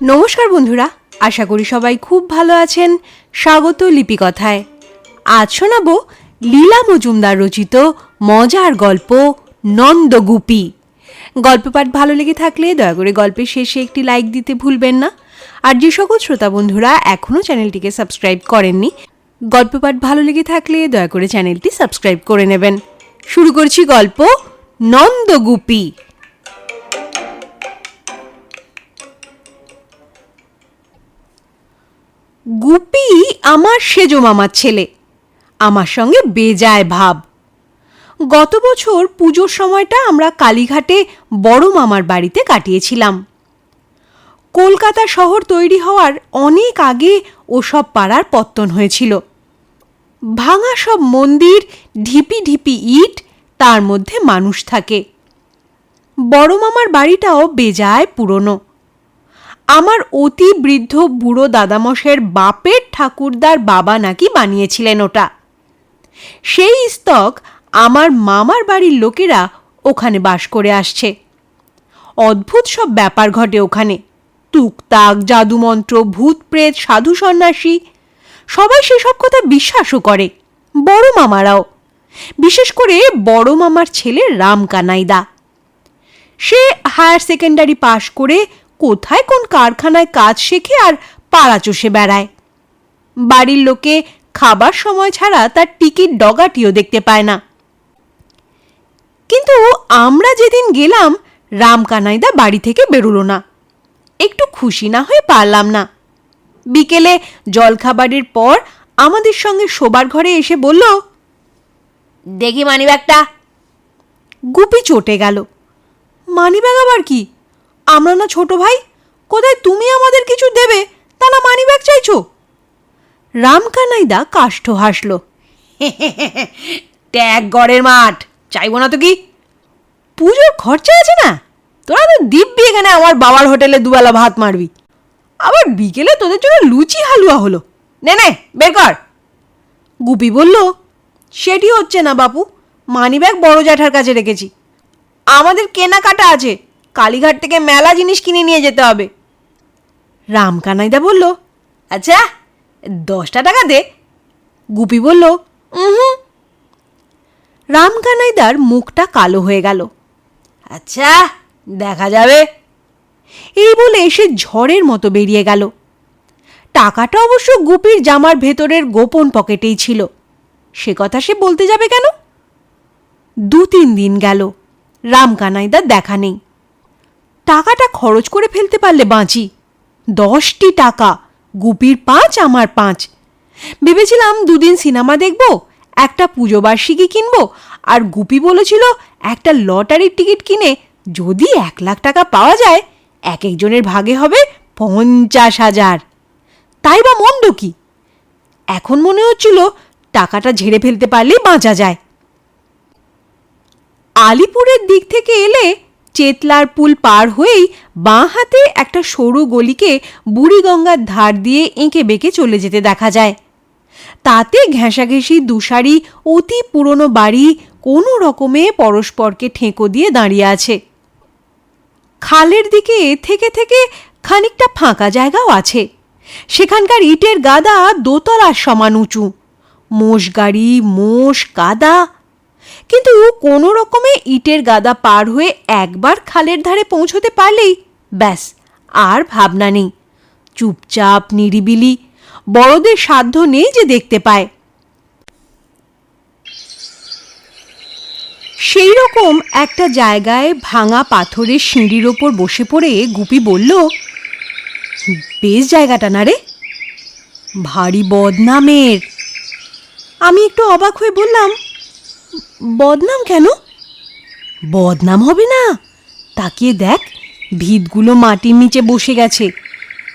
নমস্কার বন্ধুরা, আশা করি সবাই খুব ভালো আছেন স্বাগত লিপিকথায়। আজ শোনাবো লীলা মজুমদার রচিত মজার গল্প নন্দগুপি। গল্প পাঠ ভালো লেগে থাকলে দয়া করে গল্পের শেষে একটি লাইক দিতে ভুলবেন না। আর যে সকল শ্রোতা বন্ধুরা এখনও চ্যানেলটিকে সাবস্ক্রাইব করেননি গল্প পাঠ ভালো লেগে থাকলে দয়া করে চ্যানেলটি সাবস্ক্রাইব করে নেবেন। শুরু করছি গল্প নন্দগুপি। গুপি আমার সেজো মামার ছেলে। আমার সঙ্গে বেজায় ভাব। গত বছর পুজোর সময়টা আমরা কালীঘাটে বড় মামার বাড়িতে কাটিয়েছিলাম। কলকাতা শহর তৈরি হওয়ার অনেক আগে ওসব পাড়ার পত্তন হয়েছিল। ভাঙা সব মন্দির, ঢিপি ঢিপি ইট, তার মধ্যে মানুষ থাকে। বড় মামার বাড়িটাও বেজায় পুরনো। আমার অতি বৃদ্ধ বুড়ো দাদামশের বাপের ঠাকুরদার বাবা নাকি বানিয়েছিলেন ওটা। সেই স্তক আমার মামার বাড়ির লোকেরা ওখানে বাস করে আসছে। অদ্ভুত সব ব্যাপার ঘটে ওখানে। টুকতাক জাদুমন্ত্র ভূত প্রেত সাধু সন্ন্যাসী, সবাই সেসব কথা বিশ্বাসও করে, বড় মামারাও। বিশেষ করে বড় মামার ছেলে রাম কানাইদা সে হায়ার সেকেন্ডারি পাশ করে কোথায় কোন কারখানায় কাজ শেখে আর পাড়া চষে বেড়ায়? বাড়ির লোকে খাবার সময় ছাড়া তার টিকিট ডগাটিও দেখতে পায় না। কিন্তু আমরা যেদিন গেলাম, রামকানাইদা বাড়ি থেকে বেরোলো না। একটু খুশি না হয়ে পারলাম না। বিকেলে জলখাবারের পর আমাদের সঙ্গে শোবার ঘরে এসে বলল, দেখি মানিব্যাগটা। গুপি চটে গেল, মানিব্যাগ আবার কি? আমরা না ছোট ভাই? কোথায় তুমি আমাদের কিছু দেবে? তা না মানিব্যাগ চাইছো? রামকানাইদা কাষ্ঠ হাসল। ট্যাগ গড়ের মাঠ, চাইব না তো কি? পুজোর খরচা আছে না? তোরা তো দিব্যি এখানে আমার বাবার হোটেলে দুবেলা ভাত মারবি। আবার বিকেলে তোদের জন্য লুচি হালুয়া হলো। নে নে, বের কর। গুপি বলল, সেটি হচ্ছে না বাপু, মানিব্যাগ বড় জ্যাঠার কাছে রেখেছি। আমাদের কেনাকাটা আছে কালীঘাট থেকে মেলা জিনিস কিনে নিয়ে যেতে হবে। রামকানাইদা বলল আচ্ছা দশটা টাকা দে। গুপি বলল হুম রামকানাইদার মুখটা কালো হয়ে গেল। আচ্ছা দেখা যাবে। এই বলে সে ঝড়ের মতো বেরিয়ে গেল। টাকাটা অবশ্য গুপির জামার ভেতরের গোপন পকেটেই ছিল। সে কথা সে বলতে যাবে কেন? দু তিন দিন গেল, রামকানাইদার দেখা নেই। টাকাটা খরচ করে ফেলতে পারলে বাঁচি। দশটি টাকা, গুপির পাঁচ, আমার পাঁচ। ভেবেছিলাম দুদিন সিনেমা দেখব, একটা পুজো বার্ষিকী কিনবো, আর গুপি বলেছিল একটা লটারির টিকিট কিনে যদি এক লাখ টাকা পাওয়া যায়, এক একজনের ভাগে হবে পঞ্চাশ হাজার। তাই বা মন্দ কি? এখন মনে হচ্ছিল টাকাটা ঝেড়ে ফেলতে পারলেই বাঁচা যায়। আলিপুরের দিক থেকে এলে চেতলার পুল পার হয়েই বাঁ হাতে একটা সরু গলিকে বুড়িগঙ্গার ধার দিয়ে এঁকে বেঁকে চলে যেতে দেখা যায়। তাতে ঘেঁষাঘেঁষি দুসারি অতি পুরনো বাড়ি কোনো রকমে পরস্পরকে ঠেকো দিয়ে দাঁড়িয়ে আছে। খালের দিকে থেকে থেকে খানিকটা ফাঁকা জায়গাও আছে। সেখানকার ইটের গাদা দোতলার সমান উঁচু। মোষ গাড়ি, মোষ গাদা কিন্তু কোনো রকমে ইটের গাদা পার হয়ে একবার খালের ধারে পৌঁছতে পারলেই ব্যাস, আর ভাবনা নেই। চুপচাপ, নিরিবিলি, বড়দের সাধ্য নেই যে দেখতে পায়। সেই রকম একটা জায়গায় ভাঙা পাথরের সিঁড়ির ওপর বসে পড়ে গুপি বলল, বেশ জায়গাটা না রে। ভারী বদনামের। আমি একটু অবাক হয়ে বললাম বদনাম কেন? বদনাম হবে না? তাকিয়ে দেখ, ভিতগুলো মাটির নিচে বসে গেছে।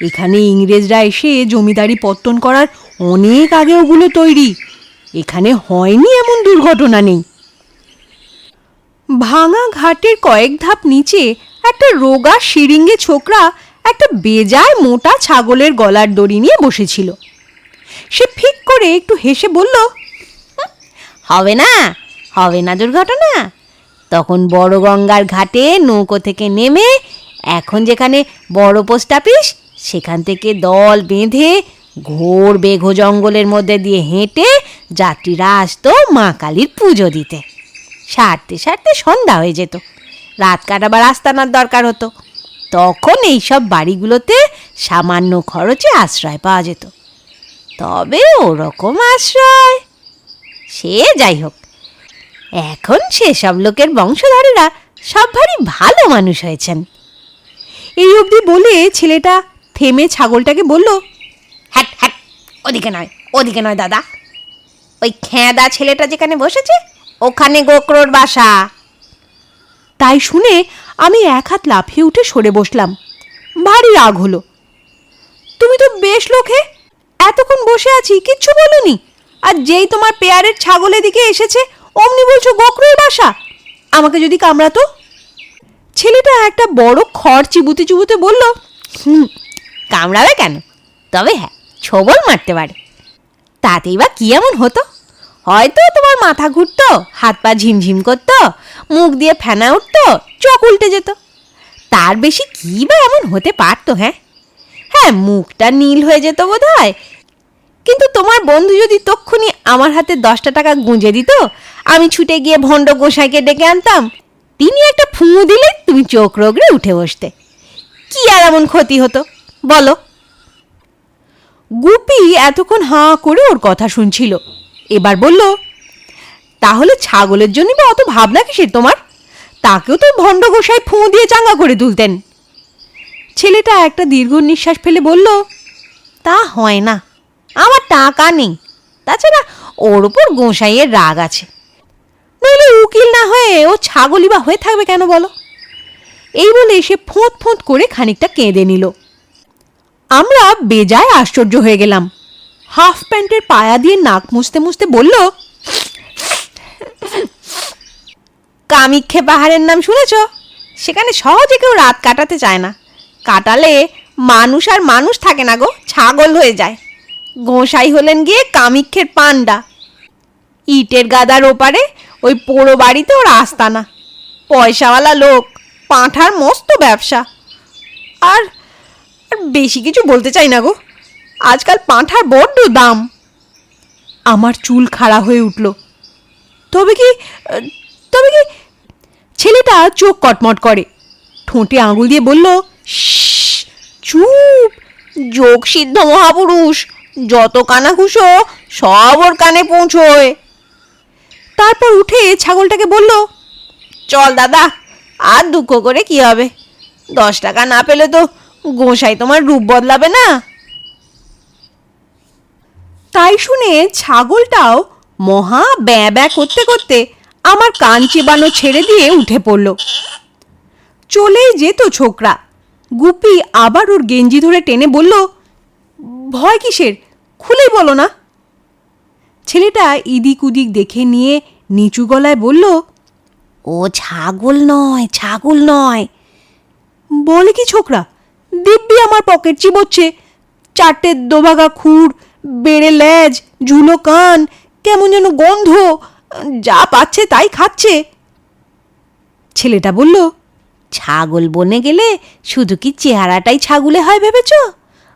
এখানে ইংরেজরা এসে জমিদারি পত্তন করার অনেক আগে ওগুলো তৈরি। এখানে হয়নি এমন দুর্ঘটনা নেই। ভাঙা ঘাটের কয়েক ধাপ নিচে একটা রোগা শিরিঙ্গে ছোকরা একটা বেজায় মোটা ছাগলের গলার দড়ি নিয়ে বসেছিল। সে ফিক করে একটু হেসে বলল হবে না? হবে না দুর্ঘটনা? তখন বড় গঙ্গার ঘাটে নৌকো থেকে নেমে এখন যেখানে বড় পোস্ট অফিস, সেখান থেকে দল বেঁধে ঘোর বেঘো জঙ্গলের মধ্যে দিয়ে হেঁটে যাত্রীরা আসতো মা কালীর পুজো দিতে। সারতে সারতে সন্ধ্যা হয়ে যেত। রাত কাটাবার আস্তানার দরকার হতো। তখন এইসব বাড়িগুলোতে সামান্য খরচে আশ্রয় পাওয়া যেত। তবে ওরকম আশ্রয় সে যাই হোক। এখন সেসব লোকের বংশধরেরা সব ভারী ভালো মানুষ হয়েছেন। এই অবধি বলে ছেলেটা থেমে ছাগলটাকে বলল, হ্যাট হ্যাট, ওদিকে নয় ওদিকে নয় দাদা। ওই খেঁদা ছেলেটা যেখানে বসেছে, ওখানে গোকরোর বাসা। তাই শুনে আমি এক হাত লাফিয়ে উঠে সরে বসলাম। ভারী রাগ হলো। তুমি তো বেশ লোকে এতক্ষণ বসে আছি, কিচ্ছু বলনি? আর যেই তোমার পেয়ারের ছাগলের দিকে এসেছে, অমনি বলছো গোকরোর বাসা? আমাকে যদি কামড়াতো? ছেলেটা একটা বড় খড় চিবুতে চিবুতে বলল, হুম, কামড়াবে কেন? তবে হ্যাঁ ছবল মারতে পারে। তাতেই বা কী এমন হতো? হয়তো তোমার মাথা ঘুরতো, হাত পা ঝিমঝিম করতো, মুখ দিয়ে ফেনা উঠতো, চোখ উল্টে যেত। তার বেশি কী বা এমন হতে পারতো হ্যাঁ? হ্যাঁ মুখটা নীল হয়ে যেত বোধ হয় কিন্তু তোমার বন্ধু যদি তক্ষুনি আমার হাতে দশটা টাকা গুঁজে দিত, আমি ছুটে গিয়ে ভণ্ড গোসাইকে ডেকে আনতাম। তিনি একটা ফুঁ দিলে তুমি চোখ রোগড়ে উঠে বসতে। কি আর এমন ক্ষতি হতো? বলো। গুপি এতক্ষণ হাঁ করে ওর কথা শুনছিল। এবার বলল, তাহলে ছাগলের জন্য বা অত ভাবনা কিসের তোমার? তাকেও তো ভণ্ড গোসাই ফুঁ দিয়ে চাঙ্গা করে তুলতেন। ছেলেটা একটা দীর্ঘ নিঃশ্বাস ফেলে বলল, তা হয় না। আমার টাকা নেই। তাছাড়া ওর উপর গোসাইয়ের রাগ আছে। নইলে উকিল না হয়ে ও ছাগলই বা হয়ে থাকবে কেন বলো? এই বলে সে ফোঁত ফোঁত করে খানিকটা কেঁদে নিল। আমরা বেজায় আশ্চর্য হয়ে গেলাম। হাফ প্যান্টের পায়া দিয়ে নাক মুছতে মুছতে বলল কামিক্ষে পাহাড়ের নাম শুনেছ? সেখানে সহজে কেউ রাত কাটাতে চায় না। কাটালে মানুষ আর মানুষ থাকে না গো, ছাগল হয়ে যায়। গোসাই হলেন গিয়ে কামিক্ষের পান্ডা ইটের গাদার ওপারে ওই পোড়ো বাড়িতে ওর আস্তানা। পয়সাওয়ালা লোক পাঁঠার মস্ত ব্যবসা। আর আর বেশি কিছু বলতে চাই না গো। আজকাল পাঁঠার বড্ড দাম। আমার চুল খাড়া হয়ে উঠল। তবে কি তবে কি ছেলেটা চোখ কটমট করে। ঠোঁটে আঙুল দিয়ে বলল "শ্শ্, চুপ যোগ সিদ্ধ মহাপুরুষ। যত কানা খুশো সব ওর কানে পৌঁছোয়। তারপর উঠে ছাগলটাকে বলল, চল দাদা, আর দুঃখ করে কি হবে? দশ টাকা না পেলে তো গোসাই তোমার রূপ বদলাবে না? তাই শুনে ছাগলটাও মহা ব্যা ব্যা করতে করতে আমার কান চেবানো ছেড়ে দিয়ে উঠে পড়ল। চলেই যেত ছোকরা। গুপি আবার ওর গেঞ্জি ধরে টেনে বলল, ভয় কিসের? খুলেই বলো না। ছেলেটা ইদিক উদিক দেখে নিয়ে নিচু গলায় বলল, ও ছাগল নয় ছাগল নয়। বলে কি ছোকরা? দিব্যি আমার পকেট চিবোচ্ছে। চারটে দোভাগা খুর, বেড়ে লেজ, ঝুলো কান, কেমন যেন গন্ধ, যা পাচ্ছে তাই খাচ্ছে। ছেলেটা বলল, ছাগল বনে গেলে শুধু কি চেহারাটাই ছাগুলে হয় ভেবেছ?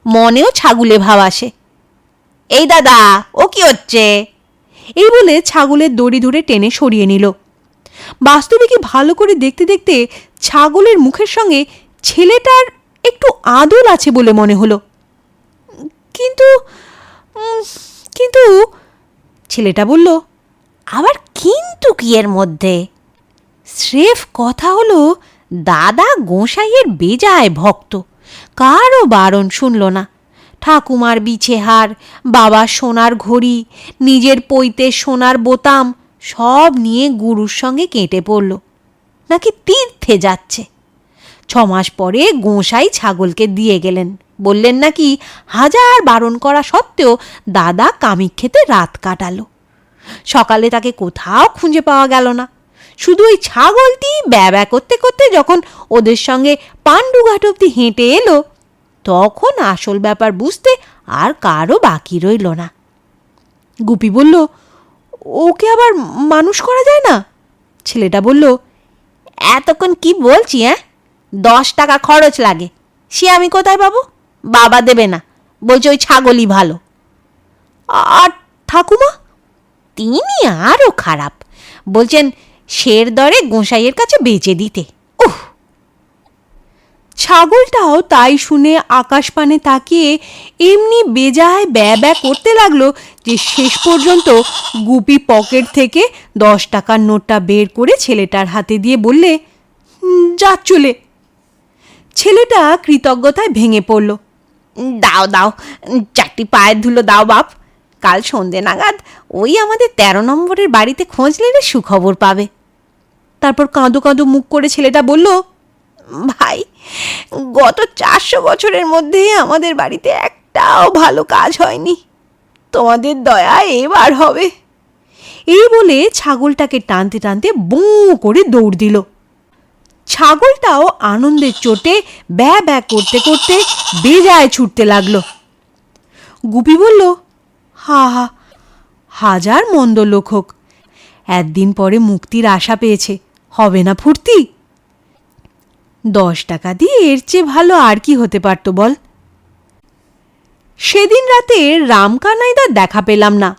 মনেও ছাগুলে ভাব আসে। এই দাদা, ও কি হচ্ছে? এই বলে ছাগলের দড়ি ধরে টেনে সরিয়ে নিল। বাস্তবে কি ভালো করে দেখতে দেখতে ছাগলের মুখের সঙ্গে ছেলেটার একটু আদল আছে বলে মনে হলো। কিন্তু কিন্তু ছেলেটা বলল, আবার কিন্তু কি এর মধ্যে? স্রেফ কথা হলো, দাদা গোসাইয়ের বেজায় ভক্ত। কারও বারণ শুনল না। ঠাকুমার বিছেহার বাবার সোনার ঘড়ি, নিজের পৈতে সোনার বোতাম, সব নিয়ে গুরুর সঙ্গে কেটে পড়ল। নাকি তীর্থে যাচ্ছে। ছমাস পরে গোঁসাই ছাগলকে দিয়ে গেলেন। বললেন নাকি হাজার বারণ করা সত্ত্বেও দাদা কামিক্ষেতে রাত কাটালো। সকালে তাকে কোথাও খুঁজে পাওয়া গেল না। শুধু ওই ছাগলটি ব্যবা করতে করতে যখন ওদের সঙ্গে পাণ্ডুঘাট অব্দি হেঁটে এলো তখন আসল ব্যাপার বুঝতে আর কারও বাকি রইল না। গুপি বলল, ওকে আবার মানুষ করা যায় না? ছেলেটা বলল, এতক্ষণ কি বলছি হ্যাঁ দশ টাকা খরচ লাগে, সে আমি কোথায় পাবো? বাবা দেবে না, বলছে ওই ছাগলই ভালো। আর ঠাকুমা? তিনি আরও খারাপ, বলছেন, শের দরে গোঁসাইয়ের কাছে বেচে দিতে। ছাগলটাও তাই শুনে আকাশপানে তাকিয়ে এমনি বেজায় ব্যা ব্যা করতে লাগল যে শেষ পর্যন্ত গুপি পকেট থেকে দশ টাকার নোটটা বের করে ছেলেটার হাতে দিয়ে বললে যা চলে ছেলেটা কৃতজ্ঞতায় ভেঙে পড়ল, দাও দাও, চারটি পায়ের ধুলো দাও বাপ, কাল সন্ধে নাগাদ ওই আমাদের তেরো নম্বরের বাড়িতে খোঁজ নিলে সুখবর পাবে। তারপর কাঁদো কাঁদো মুখ করে ছেলেটা বলল, ভাই গত চারশো বছরের মধ্যে আমাদের বাড়িতে একটাও ভালো কাজ হয়নি। তোমাদের দয়া এবার হবে। এই বলে ছাগলটাকে টানতে টানতে বঁ করে দৌড় দিল। ছাগলটাও আনন্দের চোটে ব্যা ব্যা করতে করতে বেজায় ছুটতে লাগল। গুপি বলল, হা হা, হাজার মন্দ লোক হোক। একদিন পরে মুক্তির আশা পেয়েছে। হবে না ফুর্তি? দশ টাকা দিয়ে এর চেয়ে ভালো আর কি হতে পারতো বল? সেদিন রাতে রামকানাইদার দেখা পেলাম না।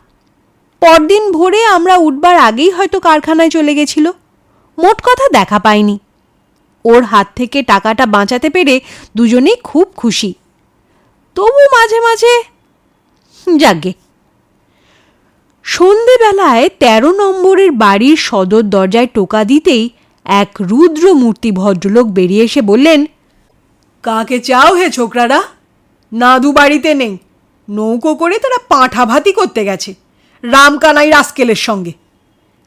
পরদিন ভোরে আমরা উঠবার আগেই হয়তো কারখানায় চলে গেছিল। মোট কথা দেখা পাইনি। ওর হাত থেকে টাকাটা বাঁচাতে পেরে দুজনেই খুব খুশি। তবু মাঝে মাঝে যাগে। সন্ধেবেলায় তেরো নম্বরের বাড়ির সদর দরজায় টোকা দিতেই এক রুদ্র মূর্তি ভদ্রলোক বেরিয়ে এসে বললেন কাকে চাও হে ছোকরারা? নাদু বাড়িতে নেই। নৌকো করে তারা পাঁঠা ভাতি করতে গেছে রামকানাই রাস্কেলের সঙ্গে।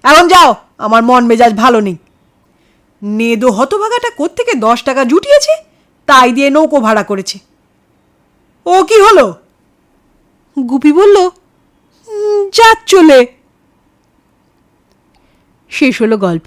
এখন যাও আমার মন মেজাজ ভালো নেই। নেদো হতভাগাটা কোত্থেকে দশ টাকা জুটিয়েছে তাই দিয়ে নৌকো ভাড়া করেছে। ও কি হলো? গুপি বলল যাক চলে শেষ হলো গল্প।